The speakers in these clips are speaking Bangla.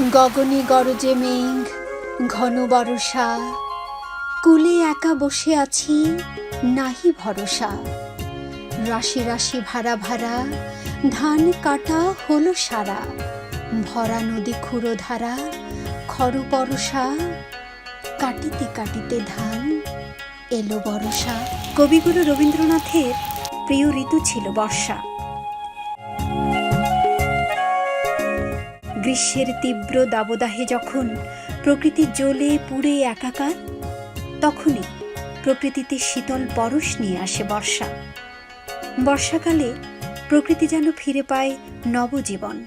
গগনে গরজে মেঘ ঘন বরষা। কুলে একা বসে আছি, নাহি ভরসা। রাশি রাশি ভাড়া ভাড়া, ধান কাটা হলো সারা। ভরা নদী খুঁড়ো ধারা খর পরশা কাটিতে কাটিতে ধান এলো বরষা কবিগুরু রবীন্দ্রনাথের প্রিয় ঋতু ছিল বর্ষা। গ্রীষ্মের তীব্র দাবদাহে যখন প্রকৃতি জ্বলে পুড়ে একাকার, তখনই প্রকৃতিতে শীতল পরশ নিয়ে আসে বর্ষা। বর্ষাকালে প্রকৃতি যেন ফিরে পায় নবজীবন।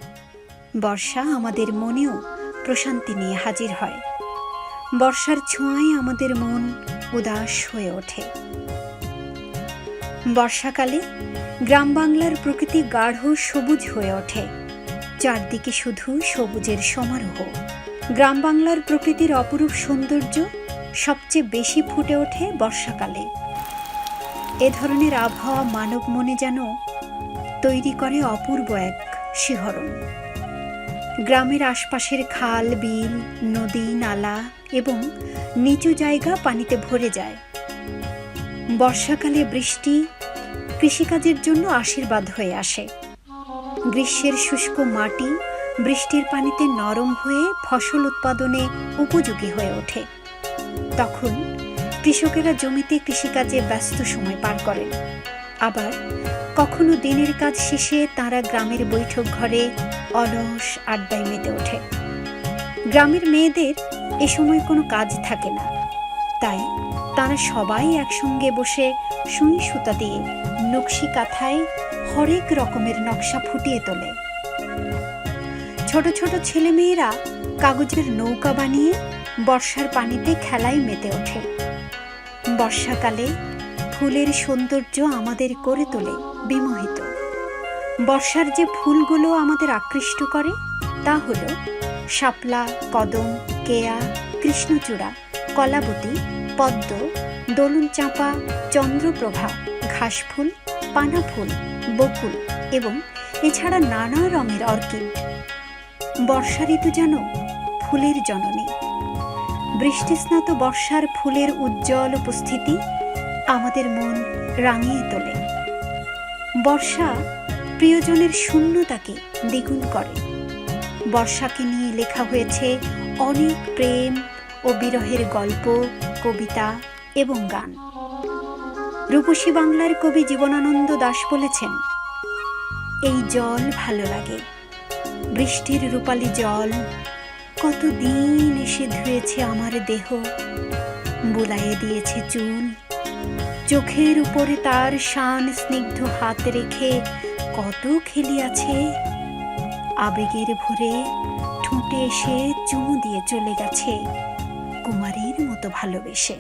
বর্ষা আমাদের মনেও প্রশান্তি নিয়ে হাজির হয়। বর্ষার ছোঁয়ায় আমাদের মন উদাস হয়ে ওঠে। বর্ষাকালে গ্রাম বাংলার প্রকৃতি গাঢ় সবুজ হয়ে ওঠে। চারদিকে শুধু সবুজের সমারোহ। গ্রাম বাংলার প্রকৃতির অপরূপ সৌন্দর্য সবচেয়ে বেশি ফুটে ওঠে বর্ষাকালে। এ ধরনের আবহাওয়া মানব মনে যেন তৈরি করে অপূর্ব এক শিহরণ। গ্রামের আশপাশের খাল, বিল, নদী, নালা এবং নিচু জায়গা পানিতে ভরে যায়। বর্ষাকালে বৃষ্টি কৃষিকাজের জন্য আশীর্বাদ হয়ে আসে। গ্রীষ্মের শুষ্ক মাটি বৃষ্টির পানিতে নরম হয়ে ফসল উৎপাদনে উপযোগী হয়ে ওঠে। তখন কৃষকেরা জমিতে কৃষিকাজে ব্যস্ত সময় পার করেন। আবার কখনো দিনের কাজ শেষে তারা গ্রামের বৈঠক ঘরে অলস আড্ডায় মেতে ওঠে। গ্রামের মেয়েদের এ সময় কোনো কাজ থাকে না। তাই তারা সবাই একসঙ্গে বসে সুই সুতা দিয়ে নকশি কাঁথায় হরেক রকমের নকশা ফুটিয়ে তোলে। ছোট ছোট ছেলেমেয়েরা কাগজের নৌকা বানিয়ে বর্ষার পানিতে খেলায় মেতে ওঠে। বর্ষাকালে ফুলের সৌন্দর্য আমাদের করে তোলে বিমোহিত। বর্ষার যে ফুলগুলো আমাদের আকৃষ্ট করে, তা হল শাপলা, কদম, কেয়া, কৃষ্ণচূড়া, কলাবতী, পদ্ম দোলন চাঁপা চন্দ্রপ্রভা, ঘাসফুল পানা ফুল বকুল এবং এছাড়া নানা রঙের অর্কিড। বর্ষা ঋতু যেন ফুলের জননী। বৃষ্টিস্নাত বর্ষার ফুলের উজ্জ্বল উপস্থিতি আমাদের মন রাঙিয়ে তোলে। বর্ষা প্রিয়জনের শূন্যতাকে দ্বিগুণ করে। বর্ষাকে নিয়ে লেখা হয়েছে অনেক প্রেম ও বিরহের গল্প, কবিতা এবং গান। রূপসী বাংলার কবি জীবনানন্দ দাশ বলেছেন, এই জল ভালো লাগে। বৃষ্টির রূপালী জল, কতদিন এসে ধুয়েছে আমার দেহ। বুলাইয়ে দিয়েছে চুল। চোখের উপরে তার শান স্নিগ্ধ হাত রেখে কত খেলিয়াছে। আবেগের ভরে ঠোঁটে এসে চুমু দিয়ে চলে গেছে কুমারীর মতো ভালোবেসে।